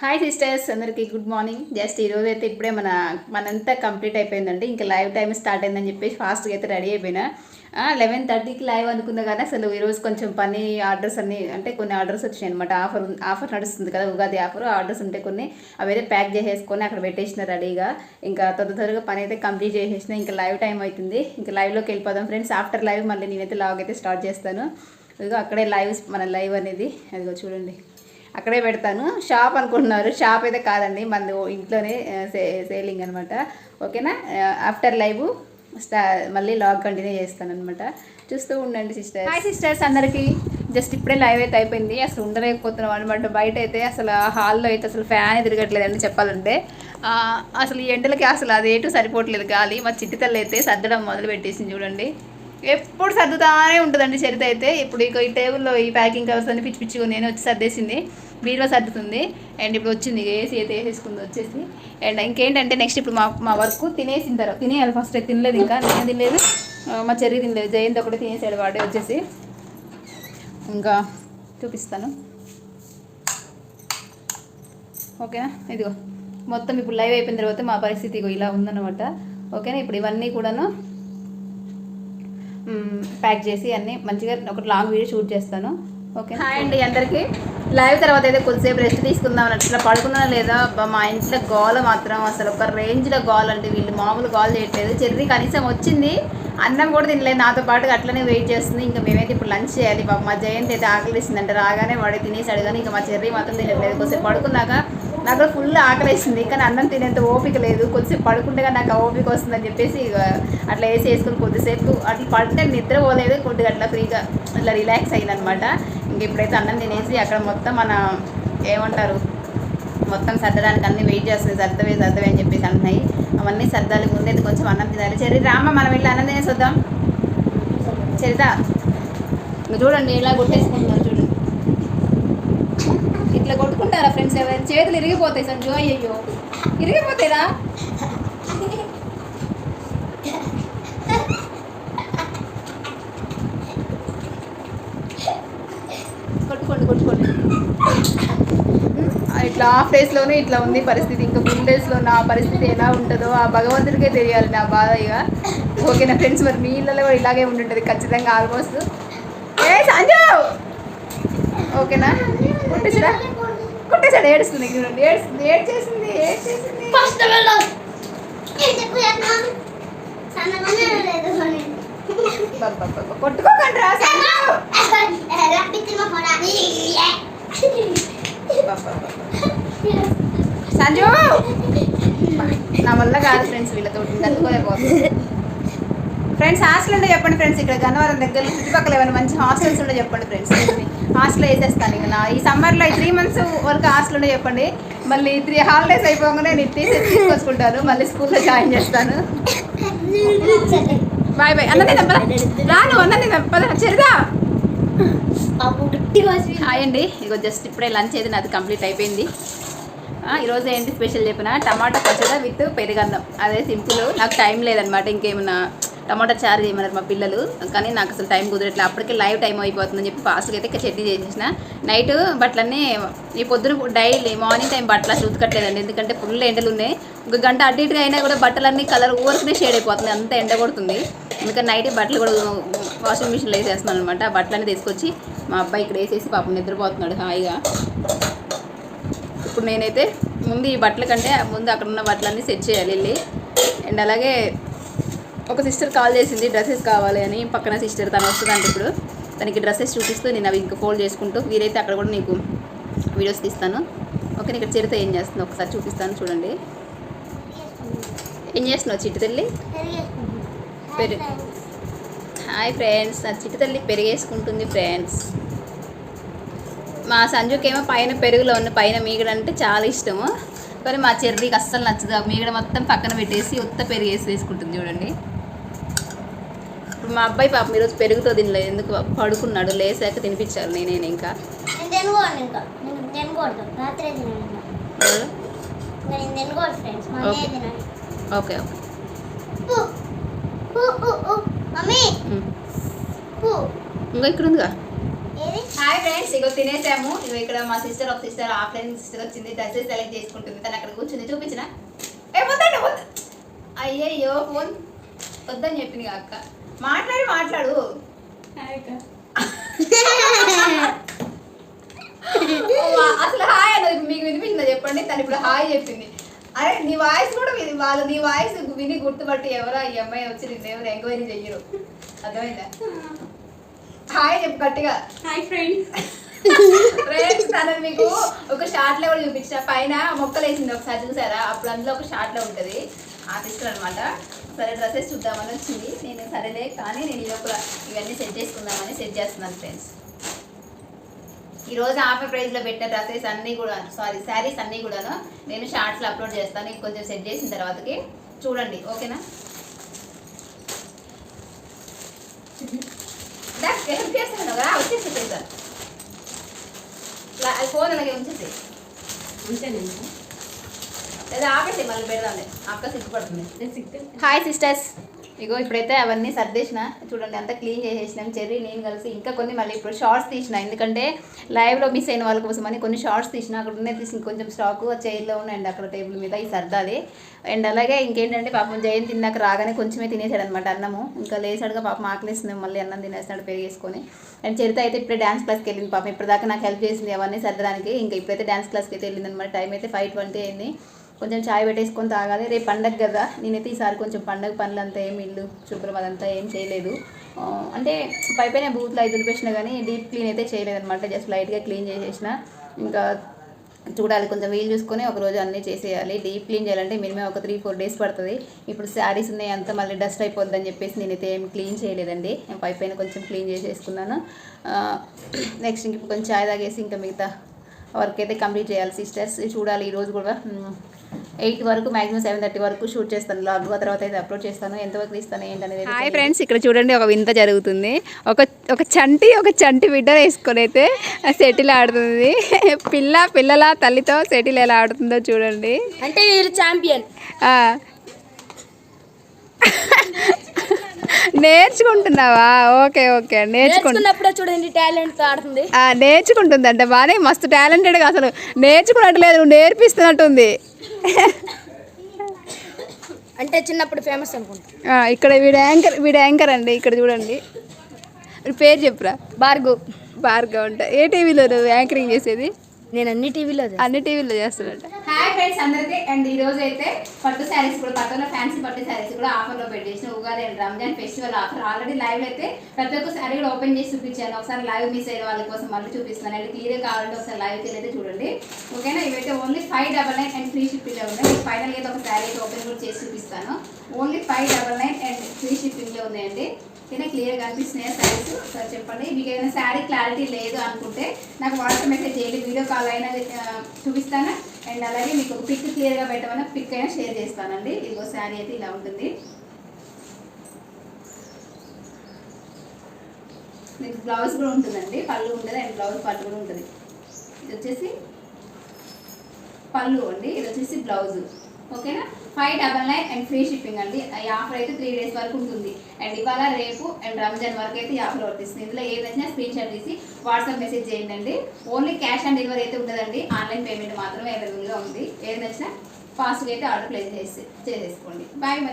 Hi sisters అందరికీ good morning just ఈరోజు అయితే ఇప్పుడే మన మనంతా కంప్లీట్ అయిపోయిందండి. ఇంకా లైవ్ టైం స్టార్ట్ అయిందని చెప్పేసి ఫాస్ట్గా అయితే రెడీ అయిపోయినా. లెవెన్ థర్టీకి లైవ్ అనుకున్నా కానీ అసలు ఈరోజు కొంచెం పని ఆర్డర్స్ అన్ని అంటే కొన్ని ఆర్డర్స్ వచ్చినాయి అనమాట ఆఫర్ ఆఫర్ నడుస్తుంది కదా ఉగాది ఆఫర్ ఆర్డర్స్ ఉంటే కొన్ని అవి అయితే ప్యాక్ చేసేసుకొని అక్కడ పెట్టేసిన రెడీగా ఇంకా తొందర త్వరగా పని అయితే కంప్లీట్ చేసేసిన. ఇంకా లైవ్ టైం అవుతుంది. ఇంకా లైవ్లోకి వెళ్ళిపోదాం ఫ్రెండ్స్ ఆఫ్టర్ లైవ్ మళ్ళీ నేనైతే లాగ్ అయితే స్టార్ట్ చేస్తాను. ఇదిగో అక్కడే లైవ్ మన లైవ్ అనేది. అదిగో చూడండి. అక్కడే పెడతాను. షాప్ అనుకుంటున్నారు. షాప్ అయితే కాదండి. మనది ఇంట్లోనే సే సేలింగ్ అనమాట ఓకేనా? ఆఫ్టర్ లైవ్ స్టా మళ్ళీ లాగ్ కంటిన్యూ చేస్తాను అనమాట చూస్తూ ఉండండి సిస్టర్ హాయ్ సిస్టర్స్ అందరికీ. జస్ట్ ఇప్పుడే లైవ్ అయితే అయిపోయింది. అసలు ఉండలేకపోతున్నాం అనమాట బయట అయితే అసలు హాల్లో అయితే అసలు ఫ్యాన్ తిరగట్లేదండి చెప్పాలంటే. అసలు ఈ ఎండలకి అసలు అది సరిపోవట్లేదు. గాలి మా చిట్టి తల్లి అయితే సర్దడం మొదలు పెట్టేసింది చూడండి. ఎప్పుడు సర్దుతానే ఉంటుందండి చరిత అయితే. ఇప్పుడు ఇక ఈ టేబుల్లో ఈ ప్యాకింగ్ కవర్స్ అన్ని పిచ్చి పిచ్చిగా నేను వచ్చి సర్దేసింది. బీరువా సర్దుతుంది. అండ్ ఇప్పుడు వచ్చింది ఏసీ అయితే వేసేసుకుంది వచ్చేసి అండ్ ఇంకేంటంటే నెక్స్ట్ ఇప్పుడు మా మా వర్క్ తినేసిన తర్వాత తినేయాలి ఫస్ట్ అయితే తినలేదు ఇంకా. నేను తినలేదు. మా చెర్రీ తినలేదు. జయంత్ ఒకటి తినేసాడు వాడే వచ్చేసి. ఇంకా చూపిస్తాను. ఓకేనా? ఇదిగో. మొత్తం ఇప్పుడు లైవ్ అయిపోయిన తర్వాత మా పరిస్థితి ఇలా ఉందన్నమాట. ఓకేనా? ఇప్పుడు ఇవన్నీ కూడాను ప్యాక్ చేసి అన్నీ మంచిగా ఒక లాంగ్ వీడియో షూట్ చేస్తాను. ఓకే హాయ్ అండి అందరికీ. లైవ్ తర్వాత అయితే కొద్దిసేపు రెస్ట్ తీసుకుందాం అని అట్లా పడుకున్నా లేదా? మా ఇంట్లో గోల మాత్రం అసలు ఒక రేంజ్లో గోల్ అంటే వీళ్ళు మామూలు గోల్ చేయట్లేదు. చెర్రీ కనీసం వచ్చింది అన్నం కూడా తినలేదు. నాతో పాటు అట్లనే వెయిట్ చేస్తుంది. ఇంకా మేమైతే ఇప్పుడు లంచ్ చేయాలి. పాప మా జయంతి అయితే ఆకలిస్తుందంటే రాగానే వాడే తినేసాడు కానీ ఇంకా మా చెర్రీ మాత్రం తినట్లేదు. కొద్దిసేపు పడుకున్నాక నాకు ఫుల్ ఆకలిస్తుంది కానీ అన్నం తినేంత ఓపిక లేదు. కొద్దిసేపు పడుకుంటే నాకు ఆ ఓపిక వస్తుందని చెప్పేసి అట్లా వేసి వేసుకుని కొద్దిసేపు అట్లా పడితే నిద్ర పోలేదు కొద్దిగా అట్లా ఫ్రీగా అట్లా రిలాక్స్ అయిందనమాట ఇంక ఇప్పుడైతే అన్నం తినేసి అక్కడ మొత్తం మన ఏమంటారు? మొత్తం సర్దడానికి అన్ని వెయిట్ చేస్తుంది. సర్దవే సర్దవే అని చెప్పేసి అంటున్నాయి. అవన్నీ సర్దాలి ముందే కొంచెం అన్నం తినాలి. చరి రామ మనం వెళ్ళి అన్నం తినేసి వద్దాం. చరిత చూడండి ఇలా కొట్టేసుకుంటున్నారు చూడండి ఇట్లా కొట్టుకుంటారా ఫ్రెండ్స్ ఎవరైనా? చేతులు ఇరిగిపోతాయి సంజు. అయ్యో ఇరిగిపోతాయిరా? కొట్టుకోండి ఆ, ఇట్లా హాఫ్ డేస్లోనే ఇట్లా ఉంది పరిస్థితి. ఇంకా ఫుల్ డేస్లో నా పరిస్థితి ఎలా ఉంటుందో ఆ భగవంతుడికే తెలియాలి నా బాధ ఇక. ఓకేనా ఫ్రెండ్స్ మరి మీ ఇళ్ళలో కూడా ఇలాగే ఉంటుంటుంది ఖచ్చితంగా ఆల్మోస్ట్ ఏ సంజు! ఓకేనా కుట్టేసాడా కుట్టేసాడు ఏడుస్తుంది చూడండి. ఏడుస్తుంది ఏడ్ చేసింది ఏడ్ చేసింది. కొట్టుకోకండి రా సంజు! నా వల్ల కాదు ఫ్రెండ్స్ వీళ్ళతో తట్టుకోలేకపోతుంది ఫ్రెండ్స్ హాస్టల్ ఉండే చెప్పండి ఫ్రెండ్స్ ఇక్కడ గన్నవరం దగ్గర చుట్టుపక్కల ఏమైనా మంచి హాస్టల్స్ ఉండే చెప్పండి ఫ్రెండ్స్ హాస్టల్ వేసేస్తాను ఇక నా. ఈ సమ్మర్లో ఈ త్రీ మంత్స్ వరకు హాస్టల్ ఉండే చెప్పండి. మళ్ళీ త్రీ హాలిడేస్ అయిపోగానే నేను తీసి తీసుకొచ్చుకుంటాను. మళ్ళీ స్కూల్లో జాయిన్ చేస్తాను. Bye bye. అన్నది తప్పదా రాను అన్నది తప్పదా చెరుదా? హాయ్ అండి. ఇగో జస్ట్ ఇప్పుడే లంచ్ అయితే నాది కంప్లీట్ అయిపోయింది. ఈరోజు ఏంటి స్పెషల్ చెప్పిన? టమాటా పచ్చడి విత్ పెరుగన్నం. అదే సింపుల్. నాకు టైం లేదనమాట ఇంకేమైనా టమాటా చారు చేయమన్నారు మా పిల్లలు. కానీ నాకు అసలు టైం కుదరట్లేదు అప్పటికే లైవ్ టైం అయిపోతుందని చెప్పి ఫాస్ట్గా అయితే చట్నీ చేసేసిన. నైట్ బట్టలన్నీ ఈ పొద్దున డైలీ మార్నింగ్ టైం బట్టలు అసలు ఉతకట్లేదండి. ఎందుకంటే ఫుల్ ఎండలు ఉన్నాయి ఒక గంట అటు ఇటుగా అయినా కూడా బట్టలన్నీ కలర్ ఊరికనే షేడ్ అయిపోతుంది అంత ఎండ కొడుతుంది. ఎందుకంటే నైట్ బట్టలు కూడా వాషింగ్ మిషన్లో వేసేస్తున్నాను అనమాట ఆ బట్టలన్నీ తీసుకొచ్చి మా అబ్బాయి ఇక్కడ వేసేసి పాపం నిద్రపోతున్నాడు హాయిగా. ఇప్పుడు నేనైతే ముందు ఈ బట్టల కంటే ముందు అక్కడ ఉన్న బట్టలన్నీ సెట్ చేయాలి వెళ్ళి. అండ్ అలాగే ఒక సిస్టర్ కాల్ చేసింది డ్రెస్సెస్ కావాలి అని. పక్కన సిస్టర్ తను వస్తుందంటే ఇప్పుడు. తనకి డ్రెస్సెస్ చూపిస్తూ నేను అవి ఇంకా ఫోల్డ్ చేసుకుంటూ వీరైతే అక్కడ కూడా నీకు వీడియోస్ తీస్తాను. ఓకే ఇక్కడ చిరుత ఏం చేస్తుంది ఒకసారి చూపిస్తాను చూడండి. ఏం చేస్తున్నావు చిట్టు తల్లి? పెరుగు. హాయ్ ఫ్రెండ్స్ నా చిట్టు తల్లి పెరిగేసుకుంటుంది ఫ్రెండ్స్. మా సంజుకేమో పైన పెరుగులో ఉన్న పైన మీగడ అంటే చాలా ఇష్టము. కానీ మా చెర్రీకి అస్సలు నచ్చదు. ఆ మీగడ మొత్తం పక్కన పెట్టేసి ఉత్త పెరుగు వేసి వేసుకుంటుంది చూడండి. ఇప్పుడు మా అబ్బాయి పాపం ఈరోజు పెరుగుతో తినలేదు. ఎందుకు? పడుకున్నాడు లేసాక తినిపించారు నేనే ఇంకా. ఓకే. ఓకే ఇంకా ఇక్కడ ఉందిగా హాయ్ ఫ్రెండ్స్ ఇగో తినేసాము. ఇగో ఇక్కడ మా సిస్టర్ ఒక సిస్టర్ ఆఫ్లైన్ సిస్టర్ వచ్చింది. డ్రెస్సెస్ సెలెక్ట్ చేసుకుంటుంది. తను అక్కడ కూర్చుంది. చూపించిన? ఏ వద్దండి వద్దు. అయ్యయ్యో ఫోన్. వద్దని చెప్పింది అక్క. మాట్లాడి మాట్లాడు. ఓ, అసలు హాయ్ అన్నది మీకు వినిపించిందా? చెప్పండి. తను ఇప్పుడు హాయ్ చెప్పింది. అరే నీ వాయిస్ కూడా విని వాళ్ళు నీ వాయిస్ విని గుర్తుపట్టి ఎవరో ఈ అమ్మాయి వచ్చి నిన్ను ఎవరు ఎంక్వైరీ చెయ్యరు. అర్థమైందా? హాయ్ చెప్పు గట్టిగా. Hi friends. ఫ్రెండ్స్ తనని మీకు ఒక షార్ట్లో కూడా చూపించిన. పైన మొక్కలు వేసింది ఒకసారి చూసారా? అప్పుడు అందులో ఒక షార్ట్లో ఉంటది. ఆ సిస్టర్ అనమాట సరే డ్రెస్సెస్ చూద్దామని వచ్చింది. నేను సరేలే కానీ నేను ఈ లోపల ఇవన్నీ సెట్ చేసుకుందామని సెట్ చేస్తున్నాను ఫ్రెండ్స్. ఈ రోజు ఆఫర్ ప్రైస్లో పెట్టిన డ్రెస్సెస్ అన్ని కూడా సారీ శారీస్ అన్ని కూడాను నేను షార్ట్స్లో అప్లోడ్ చేస్తాను. ఇంక కొంచెం సెట్ చేసిన తర్వాతకి చూడండి ఓకేనా హెల్ప్ చేస్తాను కదా వచ్చేసి చేద్దాం ఫోన్ అలాగే ఉంచేసి అంతేనండి హాయ్ సిస్టర్స్. ఇగో ఇప్పుడైతే అవన్నీ సర్దేసిన. చూడండి అంతా క్లీన్ చేసేసినాం. చెర్రీ నేను కలిసి ఇంకా కొన్ని మళ్ళీ ఇప్పుడు షార్ట్స్ తీసిన. ఎందుకంటే లైవ్లో మిస్ అయిన వాళ్ళ కోసం అని కొన్ని షార్ట్స్ తీసిన. అక్కడ ఉన్నాయి తీసి ఇంకొంచెం స్టాక్ చైర్లో ఉన్నాయండి అక్కడ టేబుల్ మీద. ఈ సర్దాలి అండ్ అలాగే ఇంకేంటంటే పాపం జయంతి తిన్నాక రాగానే కొంచెమే తినేసాడు అనమాట అన్నము. ఇంకా లేసాడుగా పాపం ఆకలిస్తుంది. మళ్ళీ అన్నం తినేస్తాడు పెరిగేసుకొని అండ్ చరిత అయితే ఇప్పుడే డ్యాన్స్ క్లాస్కి వెళ్ళింది పాపం. ఇప్పటిదాకా నాకు హెల్ప్ చేసింది అవన్నీ సర్దడానికి. ఇంకా ఇప్పుడైతే డ్యాన్స్ క్లాస్కి అయితే వెళ్ళింది అనమాట. టైం అయితే ఫైవ్ ట్వంటీ అయింది. కొంచెం చాయ్ పెట్టేసుకొని తాగాలి. రేపు పండగ కదా. నేనైతే ఈసారి కొంచెం పండగ పనులు అంతా ఏమి ఇల్లు శుభ్రం అదంతా ఏం చేయలేదు. అంటే పైపైన బూత్లు బూత్లో ఐదు దులిపేసిన కానీ డీప్ క్లీన్ అయితే చేయలేదు అనమాట జస్ట్ లైట్గా క్లీన్ చేసేసిన. ఇంకా చూడాలి. కొంచెం వీలు చూసుకొని ఒక రోజు అన్నీ చేసేయాలి. డీప్ క్లీన్ చేయాలంటే మినిమం ఒక త్రీ ఫోర్ డేస్ పడుతుంది. ఇప్పుడు శారీస్ ఉన్నాయి. అంతా మళ్ళీ డస్ట్ అయిపోద్దని చెప్పేసి నేనైతే ఏం క్లీన్ చేయలేదండి. నేను పై పైన కొంచెం క్లీన్ చేసేసుకున్నాను. నెక్స్ట్ ఇంక ఇప్పుడు కొంచెం చాయ్ తాగేసి ఇంకా మిగతా వర్క్ అయితే కంప్లీట్ చేయాలి. సిస్టర్స్ చూడాలి. ఈరోజు కూడా ఎయిట్ వరకు మాక్సిమం సెవెన్ థర్టీ వరకు షూట్ చేస్తాను. లాగ్ తర్వాత అయితే అప్లోడ్ చేస్తాను. ఎంతవరకు తీస్తాను ఏంటనేది హాయ్ ఫ్రెండ్స్ ఇక్కడ చూడండి ఒక వింత జరుగుతుంది. ఒక ఒక చంటి ఒక చంటి బిడ్డ వేసుకొని అయితే సెటిల్ ఆడుతుంది. పిల్ల పిల్లల తల్లితో సెటిల్ ఎలా ఆడుతుందో చూడండి. అంటే వీళ్ళు ఛాంపియన్ ఆ. నేర్చుకుంటున్నావా? ఓకే ఓకే నేర్చుకుంటా. నేర్చుకున్నప్పుడే చూడండి టాలెంట్ ఆడుతుంది. ఆ, నేర్చుకుంటుందంట బాగానే మస్తు టాలెంటెడ్గా అసలు నేర్చుకున్నట్టు లేదు నువ్వు నేర్పిస్తున్నట్టుంది. అంటే చిన్నప్పుడు ఫేమస్ అనుకుంటా. ఇక్కడ వీడు యాంకర్ వీడు యాంకర్ అండి ఇక్కడ చూడండి. పేరు చెప్పురా. భార్గవ్. భార్గవ్ అంట. ఏ టీవీలో యాంకరింగ్ చేసేది? నేను అన్ని టీవీలో అన్ని టీవీలో చేస్తాడంట. హాయ్ ఫ్రెండ్స్ అందరికీ. అండ్ ఈ రోజు అయితే పట్టు శారీస్ కూడా పక్కన ఫ్యాన్సీ పట్టు శారీస్ కూడా ఆఫర్లో పెట్టేసిన Ugadi and Ramzan festival offer. Already live అయితే ప్రతి ఒక్క శారీ కూడా ఓపెన్ చేసి చూపించాను. ఒకసారి లైవ్ మిస్ అయిన వాళ్ళ కోసం మళ్ళీ చూపిస్తాను. అండ్ క్లియర్ కావాలంటే ఒకసారి లైవ్ వెళ్ళి చూడండి. ఓకేనా? ఇవైతే only five double nine and free షిప్పింగ్లో ఉన్నాయి. ఫైనల్ అయితే ఒక శారీ అయితే ఓపెన్ కూడా చేసి చూపిస్తాను. Only five double nine and free షిప్పింగ్లో ఉన్నాయండి. ఏదైనా క్లియర్గా అనిపిస్తున్నాయా శారీస్? ఒకసారి చెప్పండి. మీకు ఏదైనా శారీ క్లారిటీ లేదు అనుకుంటే నాకు వాట్సాప్ మెసేజ్ చేయండి. వీడియో కాల్ అయినా చూపిస్తానా చూపిస్తాను? అండ్ అలాగే మీకు పిక్ క్లియర్గా పెట్టమన్నా పిక్ అయినా షేర్ చేస్తానండి. ఇదిగో శారీ అయితే ఇలా ఉంటుంది. మీకు బ్లౌజ్ కూడా ఉంటుందండి. పళ్ళు ఉంటుంది అండ్ బ్లౌజ్ పళ్ళు కూడా ఉంటుంది. ఇది వచ్చేసి పళ్ళు అండి. ఇది వచ్చేసి బ్లౌజ్. ఓకేనా? Five double nine and free shipping అండి. ఈ ఆఫర్ అయితే త్రీ డేస్ వరకు ఉంటుంది. అండ్ ఇవాళ రేపు అండ్ రంజాన్ వరకు అయితే ఈ ఆఫర్ వర్తిస్తుంది. ఇందులో ఏది నచ్చినా స్క్రీన్ షాట్ తీసి వాట్సాప్ మెసేజ్ చేయండి అండి. ఓన్లీ క్యాష్ ఆన్ డెలివరీ అయితే ఉండదండి ఆన్లైన్ పేమెంట్ మాత్రమే అవైలబుల్గా ఉంది. ఏది ఫాస్ట్గా అయితే ఆర్డర్ ప్లేస్ చేసి చేసేసుకోండి. బాయ్